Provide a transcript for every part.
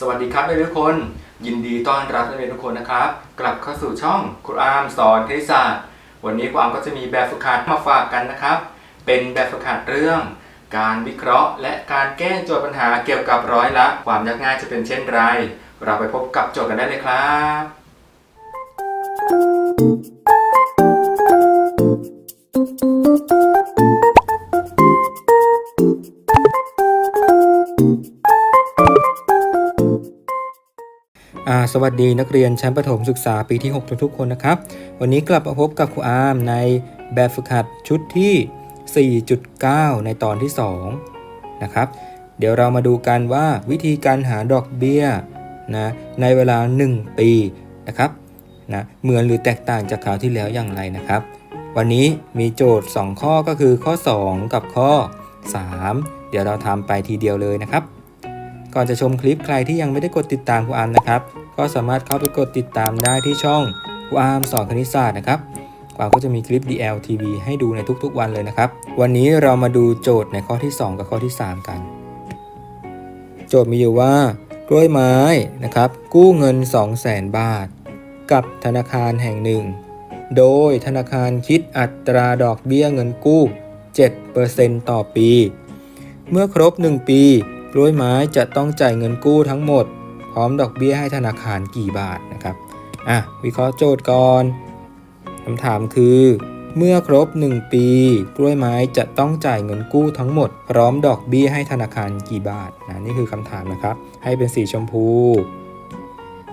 สวัสดีครับนักเรียนทุกคน ยินดีต้อนรับนักเรียนทุกคนนะครับ กลับเข้าสู่ช่องครูอาร์มสอนคณิตศาสตร์วันนี้ครูอาร์มก็จะมีแบบฝึกหัดมาฝากกันนะครับ เป็นแบบฝึกหัดเรื่อง การวิเคราะห์ และการแก้โจทย์ปัญหาเกี่ยวกับร้อยละ ความยากง่ายจะเป็นเช่นไร เราไปพบกับโจทย์กันได้เลยครับ สวัสดีนักเรียนชั้นประถมศึกษาปีที่ 6 ทุกๆคนนะครับ วันนี้กลับมาพบกับครูอาร์มในแบบฝึกหัดชุดที่ 4.9 ในตอนที่ 2 นะครับ เดี๋ยวเรามาดูกันว่าวิธีการหาดอกเบี้ยนะในเวลา 1 ปีนะครับนะเหมือนหรือแตกต่างจากคราวที่แล้วอย่างไรนะครับ วันนี้มีโจทย์ 2 ข้อก็คือข้อ 2 กับข้อ 3 เดี๋ยวเราทำไปทีเดียวเลยนะครับ ก่อนจะชมคลิปใครที่ยังไม่ได้กดติดตามครูอาร์มนะครับ ก็สามารถเข้าไปกดติดตามได้ที่ช่องครูอาร์มสอนคณิตศาสตร์นะครับครูอาร์มก็จะมีคลิป DLTV ให้ดูในทุกๆวันเลยนะครับ วันนี้เรามาดูโจทย์ในข้อที่ 2 กับข้อที่ 3 กัน โจทย์มีอยู่ว่ากล้วยไม้นะครับ กู้เงิน 200,000บาท กับธนาคารแห่งหนึ่ง โดยธนาคารคิดอัตราดอกเบี้ยเงินกู้ 7%ต่อปี เมื่อครบ 1 ปี กล้วยไม้จะต้องจ่ายเงินกู้ทั้งหมด พร้อมดอกเบี้ยให้ธนาคารกี่บาทนะครับอะวิเคราะห์โจทย์ก่อนคำถามคือ เมื่อครบ 1 ปี กล้วยไม้จะต้องจ่ายเงินกู้ทั้งหมด พร้อมดอกเบี้ยให้ธนาคารกี่บาทนะนี่คือคำถามนะครับ ให้เป็นสีชมพู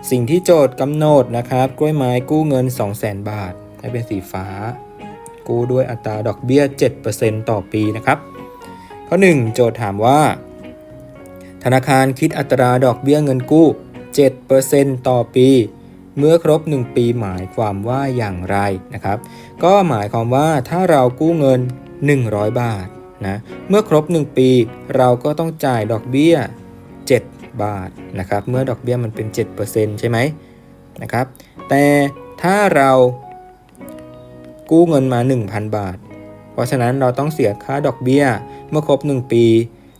สิ่งที่โจทย์กำหนดนะครับ กล้วยไม้กู้เงิน 200,000 บาท ให้เป็นสีฟ้า กู้ด้วยอัตราดอกเบี้ย 7%ต่อปีนะครับ ข้อ 1 โจทย์ถามว่า ธนาคารคิดอัตราดอกเบี้ยเงินกู้ 7%ต่อปี เมื่อครบ 1 ปีหมายความว่าอย่างไรนะครับ ก็หมายความว่าถ้าเรากู้เงิน 100 บาทนะเมื่อครบ 1 ปีเราก็ต้องจ่ายดอกเบี้ย 7 บาทนะครับเมื่อดอกเบี้ยมันเป็น 7%ใช่ไหมนะครับแต่ถ้าเรากู้เงินมา 1,000 บาท เพราะฉะนั้นเราต้องเสียค่าดอกเบี้ยเมื่อครบ 1 ปี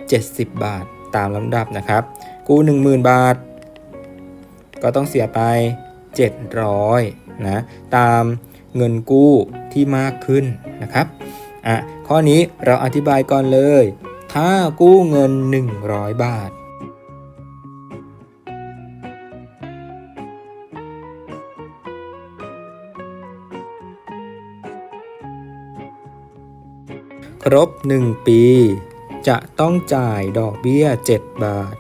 70 บาท ตามลำดับนะครับ กู้ 10,000 บาท ก็ต้องเสียไป 700นะตามเงินกู้ที่มากขึ้นนะครับอะข้อนี้เราอธิบายก่อนเลย ถ้ากู้เงิน 100 บาทครบ 1 ปี จะต้องจ่ายดอกเบี้ย 7 บาท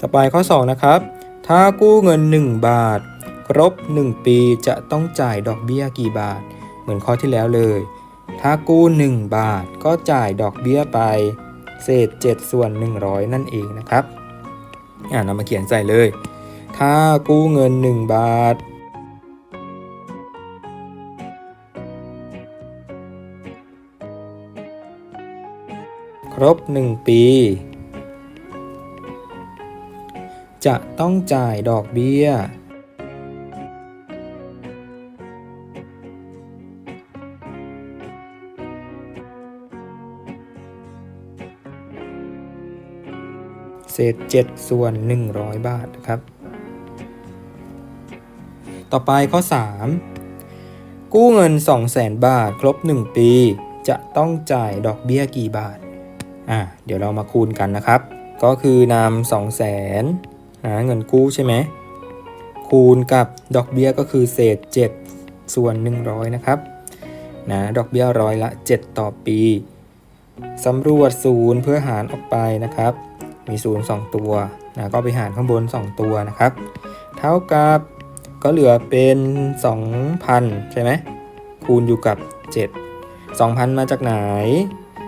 ต่อไปข้อ 2 นะครับ ถ้ากู้เงิน 1 บาท ครบ 1 ปีจะต้องจ่ายดอกเบี้ยกี่บาท เหมือนข้อที่แล้วเลย ถ้ากู้ 1 บาทก็จ่ายดอกเบี้ยไป เศษ 7 ส่วน 100 นั่นเองนะครับอ่านำมาเขียนใส่เลย ถ้ากู้เงิน 1 บาท ครบ 1 ปี จะต้องจ่ายดอกเบี้ย เศษ 7 ส่วน 100 บาทนะครับ ต่อไปข้อ 3 กู้เงิน 200,000 บาท ครบ 1 ปี จะต้องจ่ายดอกเบี้ยกี่บาท อะเดี๋ยวเรามาคูณกันนะครับ ก็คือนำ200,000นะเงินกู้ใช่ไหม คูณกับดอกเบี้ยก็คือเศษ 7 ส่วน 100 นะครับนะดอกเบี้ยร้อยละ 7 ต่อปีสำรวจศูนย์เพื่อหารออกไปนะครับ มีศูนย์2ตัวนะก็ไปหารข้างบน 2 ตัวนะครับ เท่ากับก็เหลือเป็น 2,000 ใช่ไหมคูณอยู่กับ 7 2,000 มาจากไหน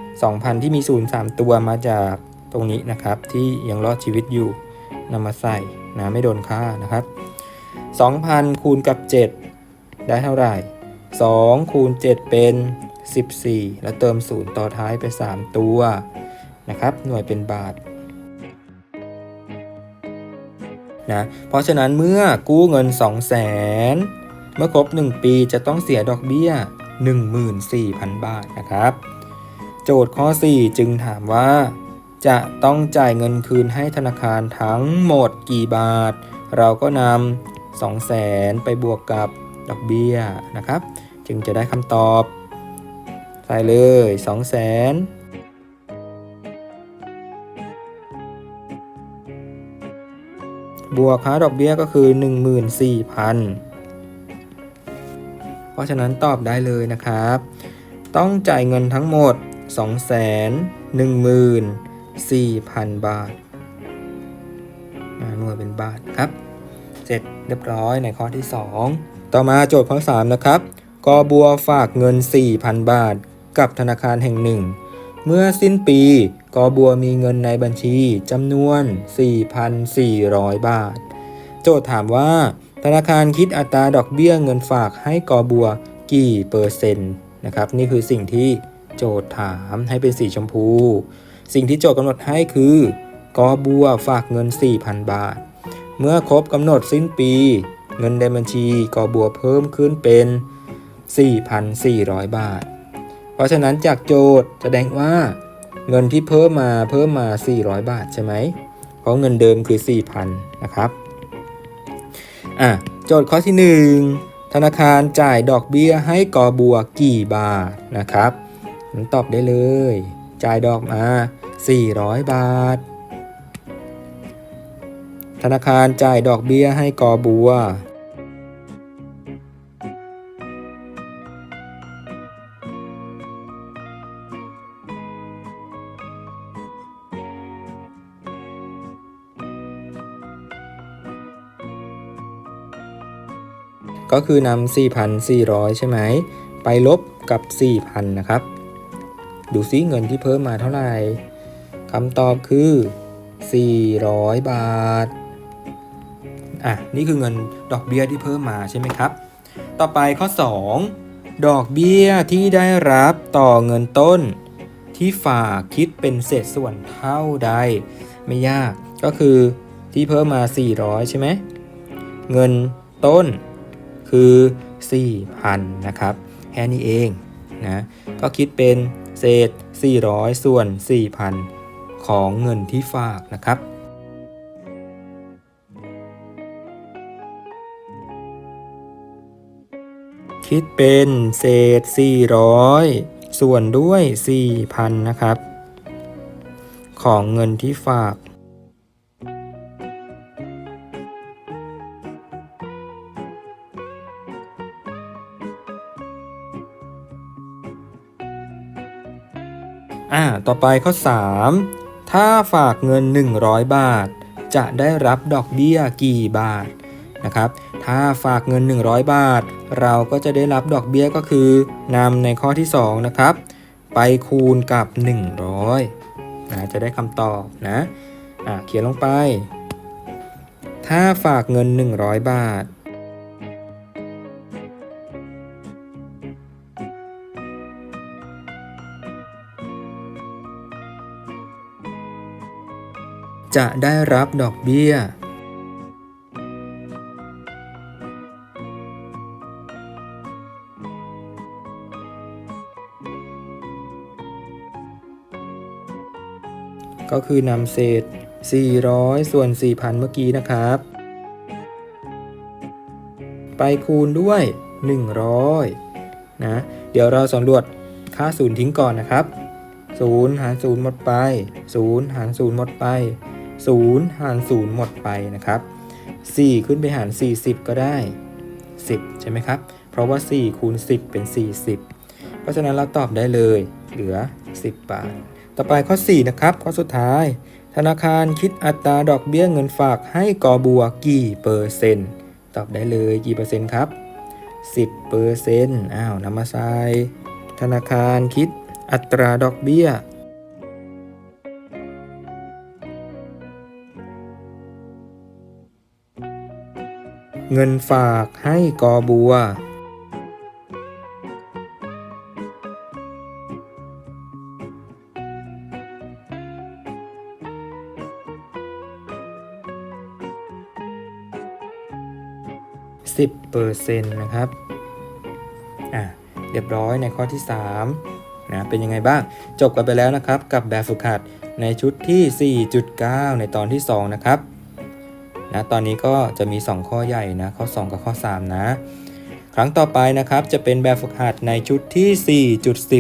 2,000 ที่มีศูนย์3ตัวมาจากตรงนี้นะครับ ที่ยังรอดชีวิตอยู่นำมาใส่นะไม่โดนค่านะครับ 2,000 คูณกับ 7 ได้เท่าไหร่ 2 คูณ 7 เป็น 14 แล้วเติม 0 ต่อท้ายไป 3 ตัวนะครับ หน่วยเป็นบาท นะเพราะฉะนั้นเมื่อกู้เงิน 2 0 0 0 0 0เมื่อครบ 1 ปีจะต้องเสียดอกเบี้ย 14,000 บาทนะครับ โจทย์ข้อ 4 จึงถามว่า จะต้องจ่ายเงินคืนให้ธนาคารทั้งหมดกี่บาท เราก็นำ200,000ไปบวกกับดอกเบี้ยนะครับ จึงจะได้คำตอบใส่เลย 200,000 บวกค่าดอกเบี้ยก็คือ 14,000 เพราะฉะนั้นตอบได้เลยนะครับ ต้องจ่ายเงินทั้งหมด 214,000 บาทอ่าหน่วยเป็นบาทครับ เสร็จเรียบร้อยในข้อที่ 2 ต่อมาโจทย์ข้อ 3 นะครับกอบัวฝากเงิน 4,000 บาท กับธนาคารแห่งหนึ่ง เมื่อสิ้นปีกอบัวมีเงินในบัญชีจำนวน 4,400 บาท โจทย์ถามว่า ธนาคารคิดอัตราดอกเบี้ยเงินฝากให้กอบัวกี่เปอร์เซ็นต์นะครับนี่คือสิ่งที่โจทย์ถามให้เป็นสีชมพู สิ่งที่โจทย์กำหนดให้คือกอบัวฝากเงิน 4,000 บาท เมื่อครบกำหนดสิ้นปี เงินในบัญชีกอบัวเพิ่มขึ้นเป็น 4,400 บาท เพราะฉะนั้นจากโจทย์แสดงว่า เงินที่เพิ่มมาเพิ่มมา 400 บาทใช่ไหม เพราะเงินเดิมคือ 4,000 นะครับ อะ โจทย์ข้อที่ 1 ธนาคารจ่ายดอกเบี้ยให้กอบัวกี่บาทนะครับผมตอบได้เลย จ่ายดอกมา 400 บาท ธนาคารจ่ายดอกเบี้ยให้กอบัว ก็คือนำ4,400 ใช่ไหม ไปลบกับ 4,000 นะครับ ดูซิเงินที่เพิ่มมาเท่าไหร่คำตอบคือ 400 บาท อะ นี่คือเงินดอกเบี้ยที่เพิ่มมาใช่ไหมครับ ต่อไปข้อ 2 ดอกเบี้ยที่ได้รับต่อเงินต้น ที่ฝากคิดเป็นเศษส่วนเท่าใด ไม่ยาก ก็คือที่เพิ่มมา 400 ใช่ไหม เงินต้น คือ 4,000 นะครับ แค่นี้เองนะ ก็คิดเป็นเศษ 400 ส่วน 4,000 ของเงินที่ฝากนะครับคิดเป็นเศษ 400 ส่วนด้วย 4,000 นะครับ ของเงินที่ฝาก ต่อไปข้อ 3 ถ้าฝากเงิน 100 บาท จะได้รับดอกเบี้ยกี่บาทนะครับ ถ้าฝากเงิน 100 บาท เราก็จะได้รับดอกเบี้ยก็คือนำในข้อที่ 2 นะครับ ไปคูณกับ 100นะจะได้คำตอบนะอ่าเขียนลงไป ถ้าฝากเงิน 100 บาท จะได้รับดอกเบี้ย ก็คือนำเศษ 400 ส่วน 4,000 เมื่อกี้นะครับ ไปคูณด้วย 100 นะ เดี๋ยวเราสำรวจค่าศูนย์ทิ้งก่อนนะครับ0หาร0หมดไป0หาร0หมดไป 0 หาร 0 หมดไปนะครับ 4 ขึ้นไปหาร 40 ก็ได้ 10 ใช่ไหมครับ เพราะว่า 4 คูณ 10 เป็น 40 เพราะฉะนั้นเราตอบได้เลยเหลือ 10 บาท ต่อไปข้อ 4 นะครับ ข้อสุดท้าย ธนาคารคิดอัตราดอกเบี้ยเงินฝากให้กอบัวกี่เปอร์เซ็นต์ ตอบได้เลยกี่เปอร์เซ็นต์ครับ 10เปอร์เซ็นต์อ้าวนำมาใส่ธนาคารคิดอัตราดอกเบี้ย เงินฝากให้กอบัว 10%นะครับ อะ เรียบร้อยในข้อที่ 3 นะ เป็นยังไงบ้าง จบกันไปแล้วนะครับ กับแบบฝึกหัดในชุดที่ 4.9 ในตอนที่ 2 นะครับ นะตอนนี้ก็จะมี 2 ข้อใหญ่นะข้อ 2 กับข้อ 3 นะ ครั้งต่อไปนะครับจะเป็นแบบฝึกหัดในชุดที่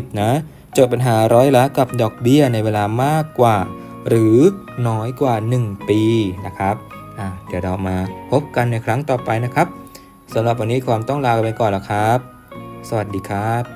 4.10 นะจทย์ปัญหาร้อยละกับดอกเบี้ยในเวลามากกว่า หรือน้อยกว่า 1 ปีนะครับเดี๋ยวเรามาพบกันในครั้งต่อไปนะครับสำหรับวันนี้ความต้องลาไปก่อนแล้วครับ สวัสดีครับ